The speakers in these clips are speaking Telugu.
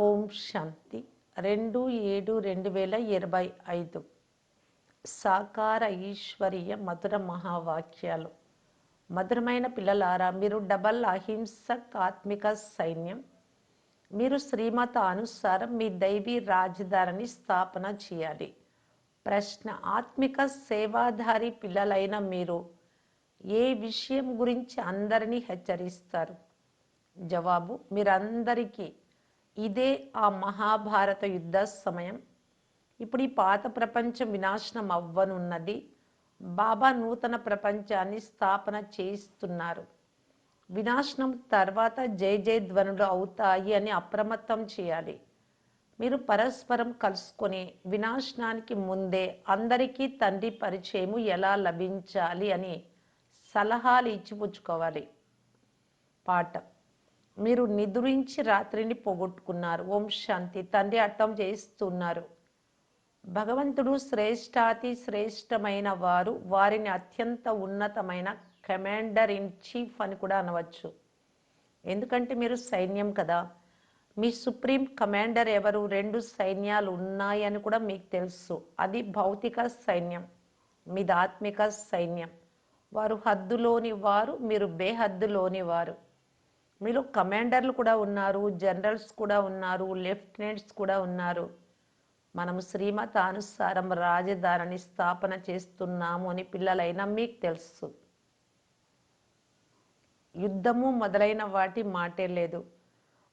ఓం శాంతి. రెండు ఏడు రెండు వేల ఇరవై ఐదు. సాకార ఈశ్వరీయ మధుర మహావాక్యాలు. మధురమైన పిల్లలారా మీరు డబల్ అహింసక్ ఆత్మిక సైన్యం. మీరు శ్రీమత అనుసారం మీ దైవీ రాజధానిని స్థాపన చేయాలి. ప్రశ్న ఆత్మిక సేవాధారి పిల్లలైన మీరు ఏ విషయం గురించి అందరినీ హెచ్చరిస్తారు? జవాబు మీరందరికీ ఇదే ఆ మహాభారత యుద్ధ సమయం. ఇప్పుడు ఈ పాత ప్రపంచం వినాశనం అవ్వనున్నది బాబా నూతన ప్రపంచాన్ని స్థాపన చేయిస్తున్నారు. వినాశనం తర్వాత జై జై ధ్వనులు అవుతాయి అని అప్రమత్తం చేయాలి. మీరు పరస్పరం కలుసుకొని వినాశనానికి ముందే అందరికీ తండ్రి పరిచయము ఎలా లభించాలి అని సలహాలు ఇచ్చిపుచ్చుకోవాలి. పాఠం. మీరు నిద్రించి రాత్రిని పోగొట్టుకున్నారు. ఓం శాంతి. తండ్రి అర్థం చేస్తున్నారు భగవంతుడు శ్రేష్టాతి శ్రేష్టమైన వారు. వారిని అత్యంత ఉన్నతమైన కమాండర్ ఇన్ చీఫ్ అని కూడా అనవచ్చు. ఎందుకంటే మీరు సైన్యం కదా. మీ సుప్రీం కమాండర్ ఎవరు? రెండు సైన్యాలు ఉన్నాయని కూడా మీకు తెలుసు. అది భౌతిక సైన్యం. మీది ఆత్మిక సైన్యం. వారు హద్దులోని వారు మీరు బేహద్దులోని వారు. మీలో కమాండర్లు కూడా ఉన్నారు జనరల్స్ కూడా ఉన్నారు లెఫ్టినెంట్స్ కూడా ఉన్నారు. మనము శ్రీమత అనుసారం రాజధానిని స్థాపన చేస్తున్నాము అని పిల్లలైనా మీకు తెలుసు. యుద్ధము మొదలైన వాటి మాటే లేదు.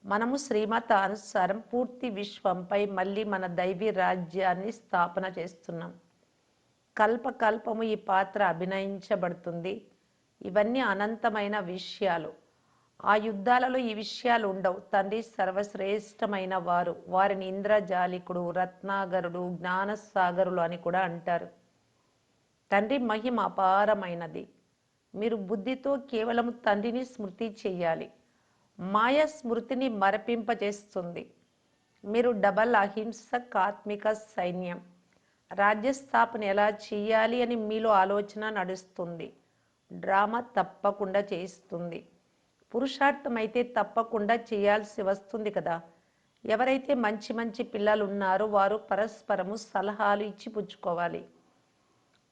మనము శ్రీమత అనుసారం పూర్తి విశ్వంపై మళ్ళీ మన దైవీ రాజ్యాన్ని స్థాపన చేస్తున్నాం. కల్పకల్పము ఈ పాత్ర అభినయించబడుతుంది. ఇవన్నీ అనంతమైన విషయాలు. ఆ యుద్ధాలలో ఈ విషయాలు ఉండవు. తండ్రి సర్వశ్రేష్టమైన వారు. వారిని ఇంద్రజాలికుడు రత్నాగరుడు జ్ఞానసాగరులు అని కూడా అంటారు. తండ్రి మహిమ అపారమైనది. మీరు బుద్ధితో కేవలం తండ్రిని స్మృతి చేయాలి. మాయ స్మృతిని మరపింపజేస్తుంది. మీరు డబల్ అహింసక్ ఆత్మిక సైన్యం. రాజ్యస్థాపన ఎలా చేయాలి అని మీలో ఆలోచన నడుస్తుంది. డ్రామా తప్పకుండా చేస్తుంది పురుషార్థం అయితే తప్పకుండా చేయాల్సి వస్తుంది కదా. ఎవరైతే మంచి మంచి పిల్లలు ఉన్నారో వారు పరస్పరము సలహాలు ఇచ్చి పుచ్చుకోవాలి.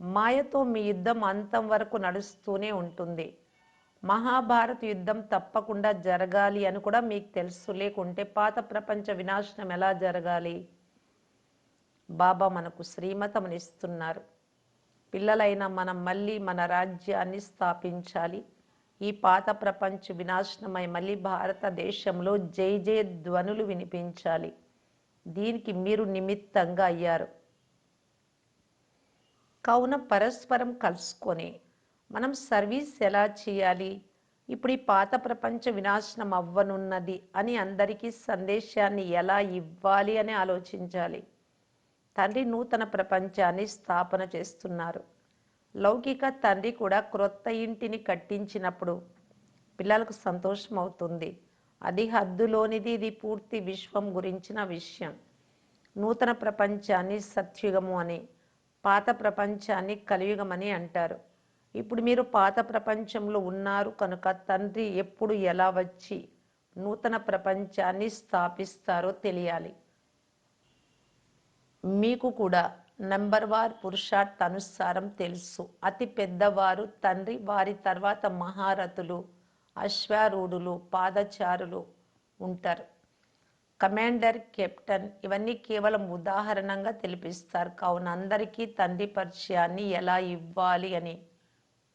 మాయతో మీ యుద్ధం అంతం వరకు నడుస్తూనే ఉంటుంది. మహాభారత యుద్ధం తప్పకుండా జరగాలి అని కూడా మీకు తెలుసు. లేకుంటే పాత ప్రపంచ వినాశనం ఎలా జరగాలి? బాబా మనకు శ్రీమతమునిస్తున్నారు. పిల్లలైన మనం మళ్ళీ మన రాజ్యాన్ని స్థాపించాలి. ఈ పాత ప్రపంచ వినాశనమై మళ్ళీ భారతదేశంలో జై జయ ధ్వనులు వినిపించాలి. దీనికి మీరు నిమిత్తంగా అయ్యారు. కావున పరస్పరం కలుసుకొని మనం సర్వీస్ ఎలా చేయాలి? ఇప్పుడు ఈ పాత ప్రపంచ వినాశనం అవ్వనున్నది అని అందరికీ సందేశాన్ని ఎలా ఇవ్వాలి అని ఆలోచించాలి. తండ్రి నూతన ప్రపంచాన్ని స్థాపన చేస్తున్నారు. లౌకిక తండ్రి కూడా క్రొత్త ఇంటిని కట్టించినప్పుడు పిల్లలకు సంతోషం అవుతుంది అది హద్దులోనిది ఇది పూర్తి విశ్వం గురించిన విషయం. నూతన ప్రపంచాన్ని సత్యుగము అని పాత ప్రపంచాన్ని కలియుగమని అంటారు. ఇప్పుడు మీరు పాత ప్రపంచంలో ఉన్నారు కనుక తండ్రి ఎప్పుడు ఎలా వచ్చి నూతన ప్రపంచాన్ని స్థాపిస్తారో తెలియాలి. మీకు కూడా నెంబర్ వార్ పురుషార్థ అనుసారం తెలుసు. అతి పెద్దవారు తండ్రి వారి తర్వాత మహారథులు అశ్వారూఢులు పాదచారులు ఉంటారు. కమాండర్ కెప్టెన్ ఇవన్నీ కేవలం ఉదాహరణంగా తెలిపిస్తారు. కావున అందరికీ తండ్రి పరిచయాన్ని ఎలా ఇవ్వాలి అని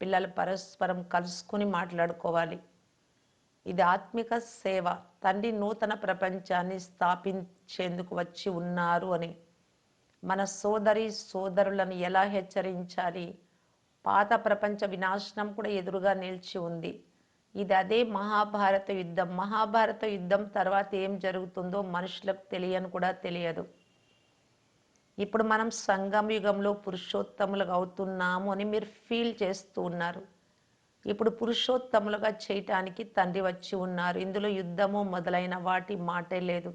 పిల్లలు పరస్పరం కలుసుకుని మాట్లాడుకోవాలి. ఇది ఆత్మిక సేవ. తండ్రి నూతన ప్రపంచాన్ని స్థాపించేందుకు వచ్చి ఉన్నారు అని మన సోదరి సోదరులను ఎలా హెచ్చరించాలి? పాత ప్రపంచ వినాశనం కూడా ఎదురుగా నిలిచి ఉంది. ఇది అదే మహాభారత యుద్ధం. మహాభారత యుద్ధం తర్వాత ఏం జరుగుతుందో మనుషులకు తెలియని కూడా తెలియదు. ఇప్పుడు మనం సంగం యుగంలో పురుషోత్తములుగా అవుతున్నాము అని మీరు ఫీల్ చేస్తూ ఉన్నారు. ఇప్పుడు పురుషోత్తములుగా చేయటానికి తండ్రి వచ్చి ఉన్నారు. ఇందులో యుద్ధము మొదలైన వాటి మాటే లేదు.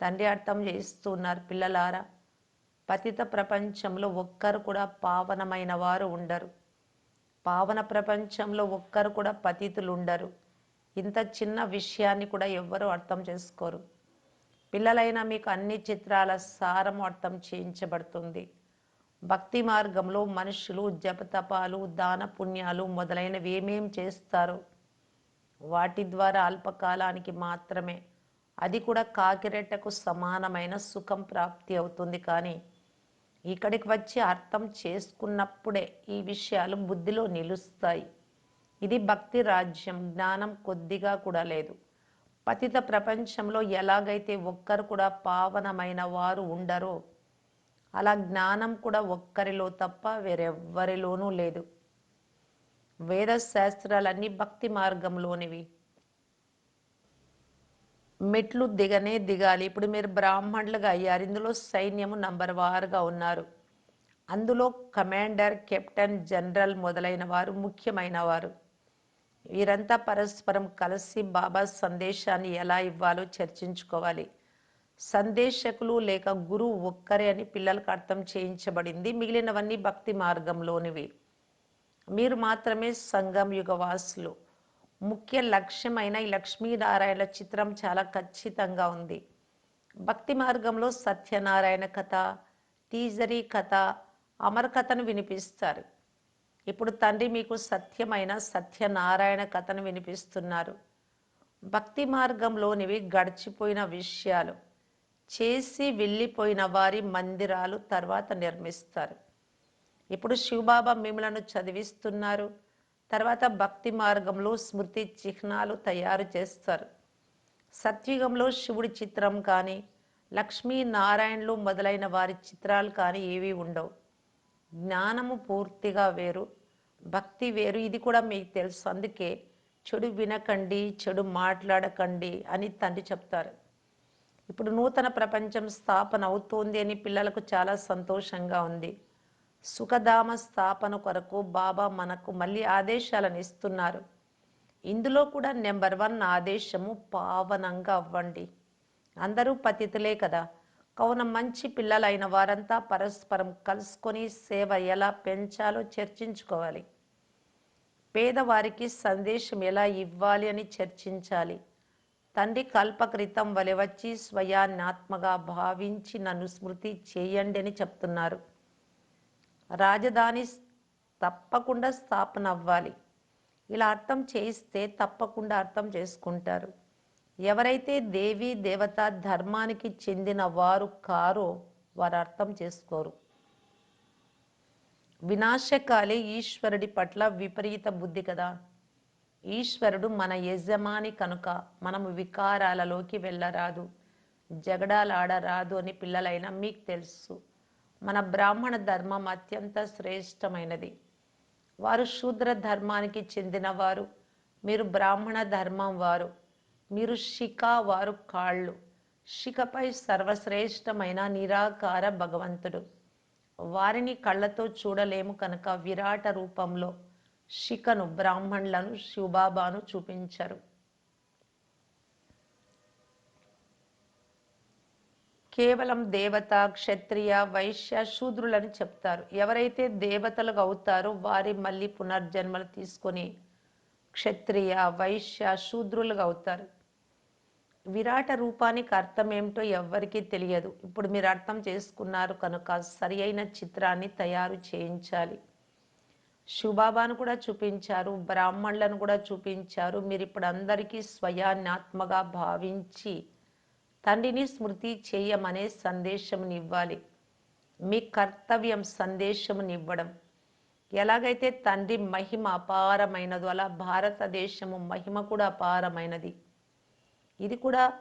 తండ్రి అర్థం చేస్తున్నారు పిల్లలారా పతిత ప్రపంచంలో ఒక్కరు కూడా పావనమైన వారు ఉండరు. పావన ప్రపంచంలో ఒక్కరు కూడా పతితులు ఉండరు. ఇంత చిన్న విషయాన్ని కూడా ఎవ్వరూ అర్థం చేసుకోరు. పిల్లలైన మీకు అన్ని చిత్రాల సారం అర్థం చేయించబడుతుంది. భక్తి మార్గంలో మనుషులు జపతపాలు దాన పుణ్యాలు మొదలైనవి ఏమేం చేస్తారు? వాటి ద్వారా అల్పకాలానికి మాత్రమే. అది కూడా కాకిరెట్టకు సమానమైన సుఖం ప్రాప్తి అవుతుంది కానీ ఇక్కడికి వచ్చి అర్థం చేసుకున్నప్పుడే ఈ విషయాలు బుద్ధిలో నిలుస్తాయి. ఇది భక్తి రాజ్యం జ్ఞానం కొద్దిగా కూడా లేదు. పతిత ప్రపంచంలో ఎలాగైతే ఒక్కరు కూడా పావనమైన వారు ఉండరో అలా జ్ఞానం కూడా ఒక్కరిలో తప్ప వేరెవ్వరిలోనూ లేదు. వేద శాస్త్రాలన్నీ భక్తి మార్గంలోనివి. మెట్లు దిగనే దిగాలి. ఇప్పుడు మీరు బ్రాహ్మణులుగా అయ్యారు. ఇందులో సైన్యము నంబర్ వారుగా ఉన్నారు. అందులో కమాండర్ కెప్టెన్ జనరల్ మొదలైన వారు ముఖ్యమైన వారు. వీరంతా పరస్పరం కలిసి బాబా సందేశాన్ని ఎలా ఇవ్వాలో చర్చించుకోవాలి. సందేశకులు లేక గురువు ఒక్కరే అని పిల్లలకు అర్థం చేయించబడింది. మిగిలినవన్నీ భక్తి మార్గంలోనివి. మీరు మాత్రమే సంఘం యుగవాసులు. ముఖ్య లక్ష్యమైన ఈ లక్ష్మీనారాయణ చిత్రం చాలా ఖచ్చితంగా ఉంది. భక్తి మార్గంలో సత్యనారాయణ కథ టీజరీ కథ అమర కథను వినిపిస్తారు. ఇప్పుడు తండ్రి మీకు సత్యమైన సత్యనారాయణ కథను వినిపిస్తున్నారు. భక్తి మార్గంలోనివి గడిచిపోయిన విషయాలు చేసి వెళ్ళిపోయిన వారి మందిరాలు తర్వాత నిర్మిస్తారు. ఇప్పుడు శివబాబా మిమ్మలను చదివిస్తున్నారు. తర్వాత భక్తి మార్గంలో స్మృతి చిహ్నాలు తయారు చేస్తారు. సత్యుగంలో శివుడి చిత్రం కానీ లక్ష్మీ నారాయణలు మొదలైన వారి చిత్రాలు కానీ ఏవి ఉండవు. జ్ఞానము పూర్తిగా వేరు భక్తి వేరు. ఇది కూడా మీకు తెలుసు. అందుకే చెడు వినకండి చెడు మాట్లాడకండి అని తండ్రి చెప్తారు. ఇప్పుడు నూతన ప్రపంచం స్థాపన అవుతోంది అని పిల్లలకు చాలా సంతోషంగా ఉంది. సుఖధామ స్థాపన కొరకు బాబా మనకు మళ్ళీ ఆదేశాలను ఇస్తున్నారు. ఇందులో కూడా నెంబర్ వన్ ఆదేశము పావనంగా అవ్వండి. అందరూ పతితులే కదా. కావున మంచి పిల్లలైన వారంతా పరస్పరం కలుసుకొని సేవ ఎలా పెంచాలో చర్చించుకోవాలి. పేదవారికి సందేశం ఎలా ఇవ్వాలి అని చర్చించాలి. తండ్రి కల్పకృతం వలె వచ్చి స్వయాన్నాత్మగా భావించి నన్ను స్మృతి చేయండి అని చెప్తున్నారు. రాజధాని తప్పకుండా స్థాపన అవ్వాలి. ఇలా అర్థం చేయిస్తే తప్పకుండా అర్థం చేసుకుంటారు. ఎవరైతే దేవి దేవత ధర్మానికి చెందిన వారు కారో వారు అర్థం చేసుకోరు. వినాశకాలే ఈశ్వరుడి పట్ల విపరీత బుద్ధి కదా. ఈశ్వరుడు మన యజమాని కనుక మనము వికారాలలోకి వెళ్ళరాదు. జగడాలాడరాదు అని పిల్లలైన మీకు తెలుసు. మన బ్రాహ్మణ ధర్మం అత్యంత శ్రేష్టమైనది. వారు శూద్ర ధర్మానికి చెందినవారు. మీరు బ్రాహ్మణ ధర్మం వారు. మీరు శిఖ వారు కాళ్ళు. శిఖపై సర్వశ్రేష్టమైన నిరాకార భగవంతుడు. వారిని కళ్ళతో చూడలేము కనుక విరాట రూపంలో శిఖను బ్రాహ్మణులను శివబాబాను చూపించరు. కేవలం దేవత క్షత్రియ వైశ్య శూద్రులని చెప్తారు. ఎవరైతే దేవతలుగా అవుతారో వారి మళ్ళీ పునర్జన్మలు తీసుకొని క్షత్రియ వైశ్య శూద్రులుగా అవుతారు. విరాట రూపానికి అర్థం ఏమిటో ఎవ్వరికీ తెలియదు. ఇప్పుడు మీరు అర్థం చేసుకున్నారు కనుక సరి అయిన చిత్రాన్ని తయారు చేయించాలి. శివబాబాను కూడా చూపించారు బ్రాహ్మణులను కూడా చూపించారు. మీరు ఇప్పుడు అందరికీ స్వయాన్యాత్మగా భావించి తండ్రిని స్మృతి చేయమనే సందేశముని ఇవ్వాలి. మీ కర్తవ్యం సందేశముని ఇవ్వడం. ఎలాగైతే తండ్రి మహిమ అపారమైనదో అలా భారతదేశము మహిమ కూడా అపారమైనది. ఇది కూడా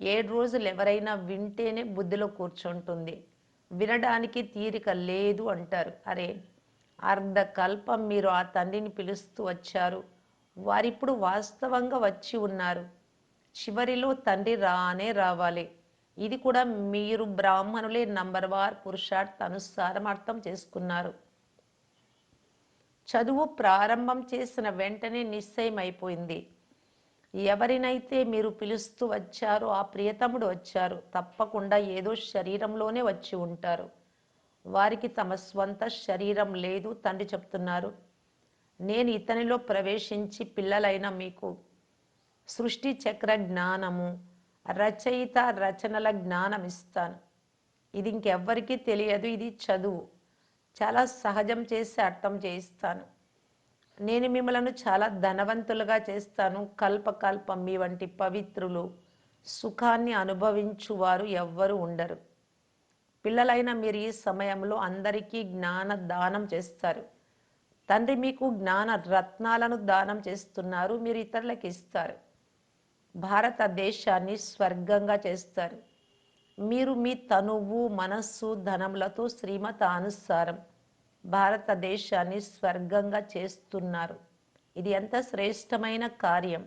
ఏడు రోజులు ఎవరైనా వింటేనే బుద్ధిలో కూర్చుంటుంది. వినడానికి తీరిక లేదు అంటారు. అరే అర్ధకల్పం మీరు ఆ తండ్రిని పిలుస్తూ వచ్చారు. వారిప్పుడు వాస్తవంగా వచ్చి ఉన్నారు. చివరిలో తండ్రి రానే రావాలి. ఇది కూడా మీరు బ్రాహ్మణులే నంబర్ వార్ పురుషార్థ అనుసారం అర్థం చేసుకున్నారు. చదువు ప్రారంభం చేసిన వెంటనే నిశ్చయం అయిపోయింది ఎవరినైతే మీరు పిలుస్తూ వచ్చారో ఆ ప్రియతముడు వచ్చారు. తప్పకుండా ఏదో శరీరంలోనే వచ్చి ఉంటారు. వారికి తమ స్వంత శరీరం లేదు తండ్రి చెప్తున్నారు. నేను ఇతనిలో ప్రవేశించి పిల్లలైన మీకు సృష్టి చక్ర జ్ఞానము రచయిత రచనల జ్ఞానం ఇస్తాను ఇది ఇంకెవ్వరికీ తెలియదు ఇది చదువు. చాలా సహజం చేసి అర్థం చేయిస్తాను. నేను మిమ్మలను చాలా ధనవంతులుగా చేస్తాను. కల్పకల్పం మీ వంటి పవిత్రులు సుఖాన్ని అనుభవించువారు ఎవ్వరు ఉండరు. పిల్లలైన మీరు ఈ సమయంలో అందరికీ జ్ఞాన దానం చేస్తారు. తండ్రి మీకు జ్ఞాన రత్నాలను దానం చేస్తున్నారు మీరు ఇతరులకు ఇస్తారు. భారతదేశాన్ని స్వర్గంగా చేస్తారు. మీరు మీ తనువు మనస్సు ధనములతో శ్రీమత అనుసారం భారతదేశాన్ని స్వర్గంగా చేస్తున్నారు. ఇది ఎంత శ్రేష్టమైన కార్యం!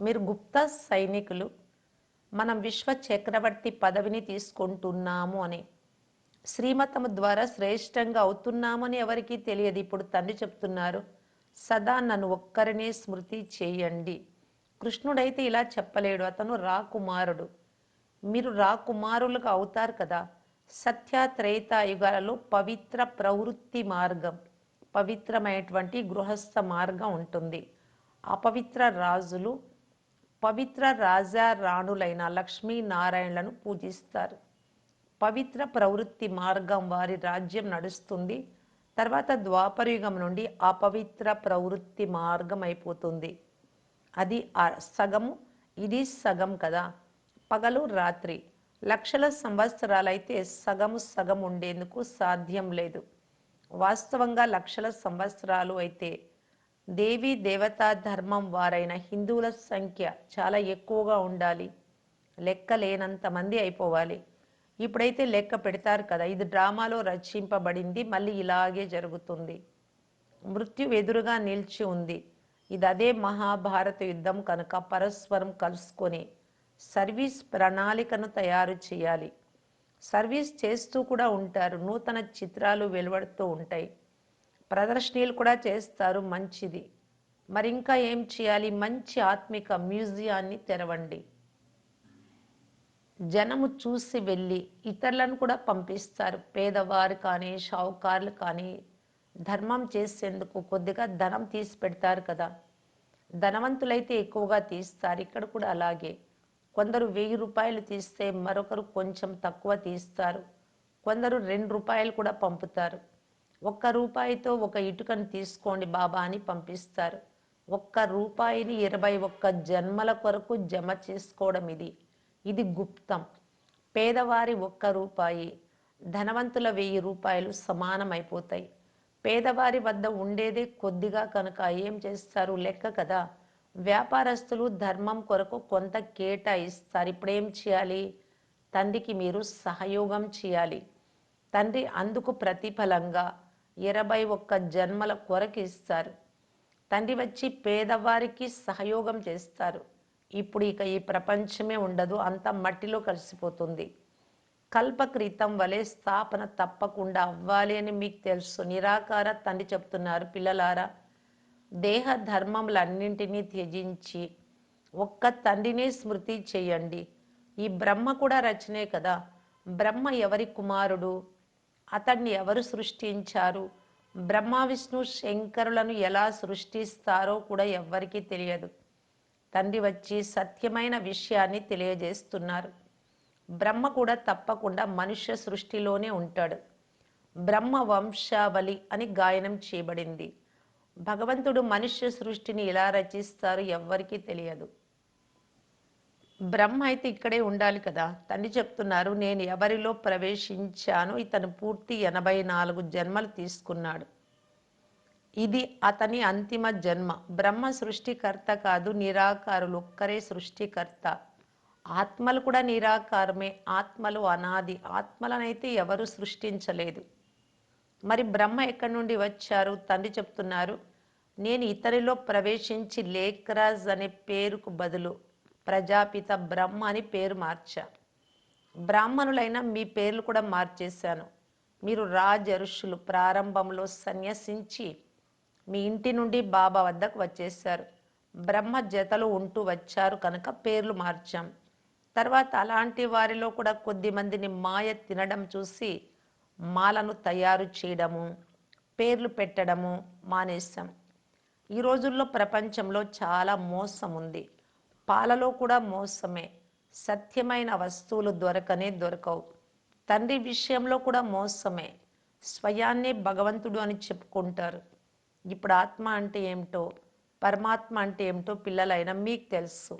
మీరు గుప్త సైనికులు మనం విశ్వ చక్రవర్తి పదవిని తీసుకుంటున్నాము అని శ్రీమతము ద్వారా శ్రేష్టంగా అవుతున్నామని ఎవరికీ తెలియదు. ఇప్పుడు తండ్రి చెప్తున్నారు సదా నన్ను ఒక్కరినే స్మృతి చేయండి. కృష్ణుడైతే ఇలా చెప్పలేడు. అతను రాకుమారుడు మీరు రాకుమారులుగా అవుతారు కదా. సత్య త్రేతాయుగాలలో పవిత్ర ప్రవృత్తి మార్గం పవిత్రమైనటువంటి గృహస్థ మార్గం ఉంటుంది. అపవిత్ర రాజులు పవిత్ర రాజా రాణులైన లక్ష్మీనారాయణలను పూజిస్తారు. పవిత్ర ప్రవృత్తి మార్గం వారి రాజ్యం నడుస్తుంది. తర్వాత ద్వాపరయుగం నుండి అపవిత్ర ప్రవృత్తి మార్గం అయిపోతుంది అది సగము ఇది సగం కదా. పగలు రాత్రి. లక్షల సంవత్సరాలైతే సగము సగం ఉండేందుకు సాధ్యం లేదు. వాస్తవంగా లక్షల సంవత్సరాలు అయితే దేవీ దేవతా ధర్మం వారైన హిందువుల సంఖ్య చాలా ఎక్కువగా ఉండాలి. లెక్కలేనంత మంది అయిపోవాలి. ఇప్పుడైతే లెక్క పెడతారు కదా ఇది డ్రామాలో రచింపబడింది మళ్ళీ ఇలాగే జరుగుతుంది. మృత్యు ఎదురుగా నిలిచి ఉంది. ఇది అదే మహాభారత యుద్ధం కనుక పరస్పరం కలుసుకొని సర్వీస్ ప్రణాళికను తయారు చేయాలి. సర్వీస్ చేస్తూ కూడా ఉంటారు నూతన చిత్రాలు వెలువడుతూ ఉంటాయి. ప్రదర్శనలు కూడా చేస్తారు మంచిది. మరి ఇంకా ఏం చేయాలి? మంచి ఆత్మిక మ్యూజియాన్ని తెరవండి. జనము చూసి వెళ్ళి ఇతరులను కూడా పంపిస్తారు. పేదవారు కానీ షావుకారులు కానీ ధర్మం చేసేందుకు కొద్దిగా ధనం తీసి పెడతారు కదా. ధనవంతులైతే ఎక్కువగా తీస్తారు. ఇక్కడ కూడా అలాగే. కొందరు వెయ్యి రూపాయలు తీస్తే మరొకరు కొంచెం తక్కువ తీస్తారు. కొందరు రెండు రూపాయలు కూడా పంపుతారు. ఒక్క రూపాయితో ఒక ఇటుకను తీసుకోండి బాబా అని పంపిస్తారు. ఒక్క రూపాయిని ఇరవై ఒక్క జన్మల కొరకు జమ చేసుకోవడం ఇది. ఇది గుప్తం. పేదవారి ఒక్క రూపాయి ధనవంతుల వెయ్యి రూపాయలు సమానమైపోతాయి. పేదవారి వద్ద ఉండేదే కొద్దిగా కనుక ఏం చేస్తారు? లెక్క కదా. వ్యాపారస్తులు ధర్మం కొరకు కొంత కేటాయిస్తారు. ఇప్పుడు ఏం చేయాలి? తండ్రికి మీరు సహయోగం చేయాలి. తండ్రి అందుకు ప్రతిఫలంగా ఇరవై ఒక్క జన్మల కొరకు ఇస్తారు. తండ్రి వచ్చి పేదవారికి సహయోగం చేస్తారు. ఇప్పుడు ఇక ఈ ప్రపంచమే ఉండదు అంత మట్టిలో కలిసిపోతుంది. కల్పక్రితం వలె స్థాపన తప్పకుండా అవ్వాలి అని మీకు తెలుసు. నిరాకార తండ్రి చెప్తున్నారు పిల్లలారా దేహ ధర్మములన్నింటినీ త్యజించి ఒక్క తండ్రిని స్మృతి చేయండి. ఈ బ్రహ్మ కూడా రచనే కదా. బ్రహ్మ ఎవరి కుమారుడు? అతన్ని ఎవరు సృష్టించారు? బ్రహ్మ విష్ణు శంకరులను ఎలా సృష్టిస్తారో కూడా ఎవ్వరికీ తెలియదు. తండ్రి వచ్చి సత్యమైన విషయాన్ని తెలియజేస్తున్నారు. బ్రహ్మ కూడా తప్పకుండా మనుష్య సృష్టిలోనే ఉంటాడు. బ్రహ్మ వంశావళి అని గాయనం చేయబడింది. భగవంతుడు మనుష్య సృష్టిని ఎలా రచిస్తారు ఎవ్వరికీ తెలియదు. బ్రహ్మ అయితే ఇక్కడే ఉండాలి కదా. తండ్రి చెప్తున్నారు నేను ఎవరిలో ప్రవేశించాను ఇతను పూర్తి ఎనభై నాలుగు జన్మలు తీసుకున్నాడు. ఇది అతని అంతిమ జన్మ. బ్రహ్మ సృష్టికర్త కాదు నిరాకారులు. ఒక్కరే సృష్టికర్త. ఆత్మలు కూడా నిరాకారమే. ఆత్మలు అనాది. ఆత్మలనైతే ఎవరు సృష్టించలేదు. మరి బ్రహ్మ ఎక్కడి నుండి వచ్చారు? తండ్రి చెప్తున్నారు నేను ఇతరిలో ప్రవేశించి లేఖరాజ్ అనే పేరుకు బదులు ప్రజాపిత బ్రహ్మ అని పేరు మార్చా. బ్రాహ్మణులైన మీ పేర్లు కూడా మార్చేశాను. మీరు రాజరుషులు ప్రారంభంలో సన్యసించి మీ ఇంటి నుండి బాబా వద్దకు వచ్చేశారు. బ్రహ్మ జతలు ఉంటూ వచ్చారు కనుక పేర్లు మార్చాం. తర్వాత అలాంటి వారిలో కూడా కొద్ది మందిని మాయ తినడం చూసి మాలను తయారు చేయడము పేర్లు పెట్టడము మానేశాం. ఈ రోజుల్లో ప్రపంచంలో చాలా మోసం ఉంది. పాలలో కూడా మోసమే. సత్యమైన వస్తువులు దొరకనే దొరకవు. తండ్రి విషయంలో కూడా మోసమే. స్వయాన్నే భగవంతుడు అని చెప్పుకుంటారు. ఇప్పుడు ఆత్మ అంటే ఏమిటో పరమాత్మ అంటే ఏమిటో పిల్లలైన మీకు తెలుసు.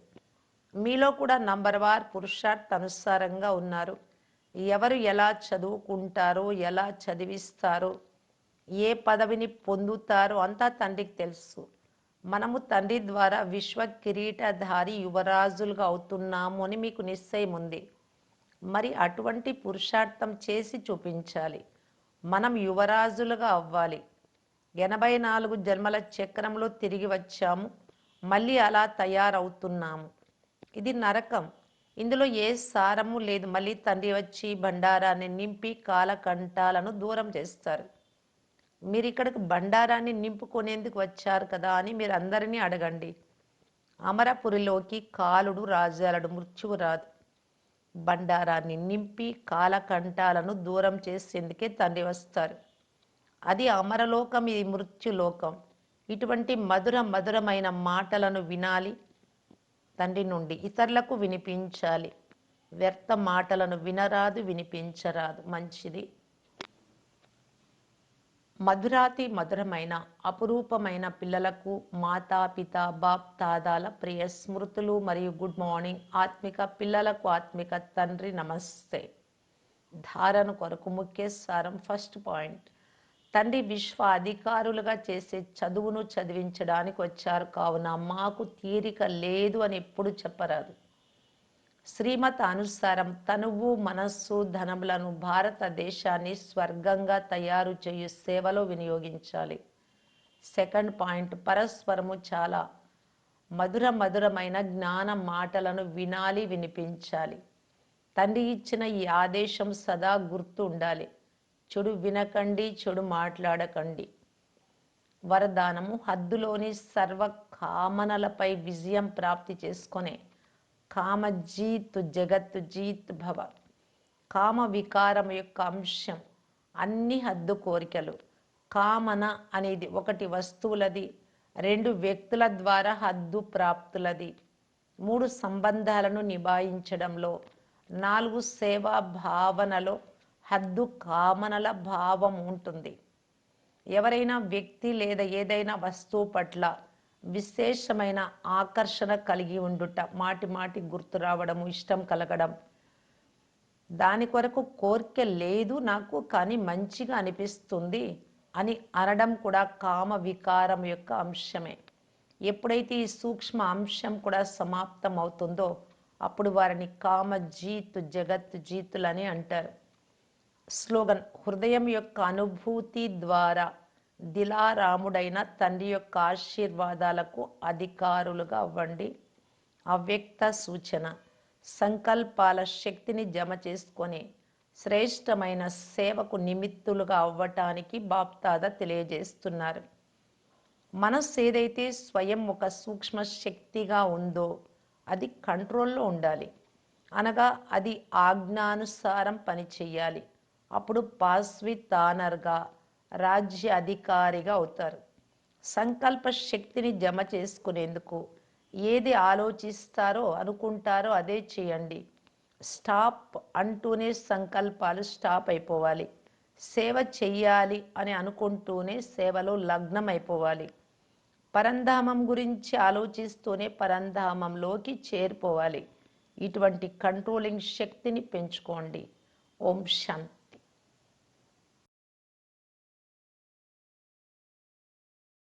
మీలో కూడా నంబర్ వార్ పురుషార్థ అనుసారంగా ఉన్నారు. ఎవరు ఎలా చదువుకుంటారో ఎలా చదివిస్తారో ఏ పదవిని పొందుతారో అంతా తండ్రికి తెలుసు. మనము తండ్రి ద్వారా విశ్వ కిరీటధారి యువరాజులుగా అవుతున్నాము అని మీకు నిశ్చయం ఉంది. మరి అటువంటి పురుషార్థం చేసి చూపించాలి. మనం యువరాజులుగా అవ్వాలి. ఎనభై నాలుగు జన్మల చక్రంలో తిరిగి వచ్చాము. మళ్ళీ అలా తయారవుతున్నాము. ఇది నరకం. ఇందులో ఏ సారము లేదు. మళ్ళీ తండ్రి వచ్చి బండారాన్ని నింపి కాలకంఠాలను దూరం చేస్తారు. మీరు ఇక్కడికి బండారాన్ని నింపుకునేందుకు వచ్చారు కదా అని మీరు అందరినీ అడగండి. అమరపురిలోకి కాలుడు రాజాలడు మృత్యువు రాదు. బండారాన్ని నింపి కాలకంఠాలను దూరం చేసేందుకే తండ్రి వస్తారు. అది అమరలోకం ఇది మృత్యులోకం. ఇటువంటి మధుర మధురమైన మాటలను వినాలి తండ్రి నుండి ఇతరులకు వినిపించాలి. వ్యర్థ మాటలను వినరాదు వినిపించరాదు. మంచిది. మధురాతి మధురమైన అపురూపమైన పిల్లలకు మాతాపిత బాప్ తాదాల ప్రియ స్మృతులు మరియు గుడ్ మార్నింగ్ ఆత్మిక పిల్లలకు ఆత్మిక తండ్రి నమస్తే. ధారణ కొరకు ముఖ్య సారం ఫస్ట్ పాయింట్. తండ్రి విశ్వ అధికారులుగా చేసే చదువును చదివించడానికి వచ్చారు. కావున మాకు తీరిక లేదు అని ఎప్పుడు చెప్పరాదు. శ్రీమత అనుసారం తనువు మనస్సు ధనములను భారతదేశాన్ని స్వర్గంగా తయారు చేయు సేవలో వినియోగించాలి. సెకండ్ పాయింట్ పరస్పరము చాలా మధుర మధురమైన జ్ఞాన మాటలను వినాలి వినిపించాలి. తండ్రి ఇచ్చిన ఈ ఆదేశం సదా గుర్తు ఉండాలి చెడు వినకండి చెడు మాట్లాడకండి. వరదానము హద్దులోని సర్వ కామనలపై విజయం ప్రాప్తి చేసుకొనే కామజీత్ జగత్తు జగత్ జీత్ భవ. కామ వికారం యొక్క అంశం అన్ని హద్దు కోరికలు. కామన అనేది ఒకటి వస్తువులది రెండు వ్యక్తుల ద్వారా హద్దు ప్రాప్తులది మూడు సంబంధాలను నిభాయించడంలో నాలుగు సేవా భావనలో హద్దు కామనల భావం ఉంటుంది. ఎవరైనా వ్యక్తి లేదా ఏదైనా వస్తువు పట్ల విశేషమైన ఆకర్షణ కలిగి ఉండుట మాటి మాటి గుర్తు రావడము ఇష్టం కలగడం. దాని కొరకు కోరిక లేదు నాకు కానీ మంచిగా అనిపిస్తుంది అని అనడం కూడా కామ వికారం యొక్క అంశమే. ఎప్పుడైతే ఈ సూక్ష్మ అంశం కూడా సమాప్తం అవుతుందో అప్పుడు వారిని కామ జీత్ జగత్ జీతులని అంటారు. స్లోగన్ హృదయం యొక్క అనుభూతి ద్వారా దిలారాముడైన తండ్రి యొక్క ఆశీర్వాదాలకు అధికారులుగా అవ్వండి అవ్యక్త సూచన. సంకల్పాల శక్తిని జమ చేసుకొని శ్రేష్టమైన సేవకు నిమిత్తులుగా అవ్వటానికి బాప్తాద తెలియజేస్తున్నారు. మనస్సు ఏదైతే స్వయం ఒక సూక్ష్మ శక్తిగా ఉందో అది కంట్రోల్లో ఉండాలి. అనగా అది ఆజ్ఞానుసారం పనిచేయాలి. అప్పుడు పాస్వి తానర్గా రాజ్య అధికారిగా అవుతారు. సంకల్ప శక్తిని జమ చేసుకునేందుకు ఏది ఆలోచిస్తారో అనుకుంటారో అదే చేయండి. స్టాప్ అంటూనే సంకల్పాలు స్టాప్ అయిపోవాలి. సేవ చెయ్యాలి అని అనుకుంటూనే సేవలో లగ్నం అయిపోవాలి పరంధామం గురించి ఆలోచిస్తూనే పరంధామంలోకి చేరిపోవాలి. ఇటువంటి కంట్రోలింగ్ శక్తిని పెంచుకోండి. ఓం శాంతి.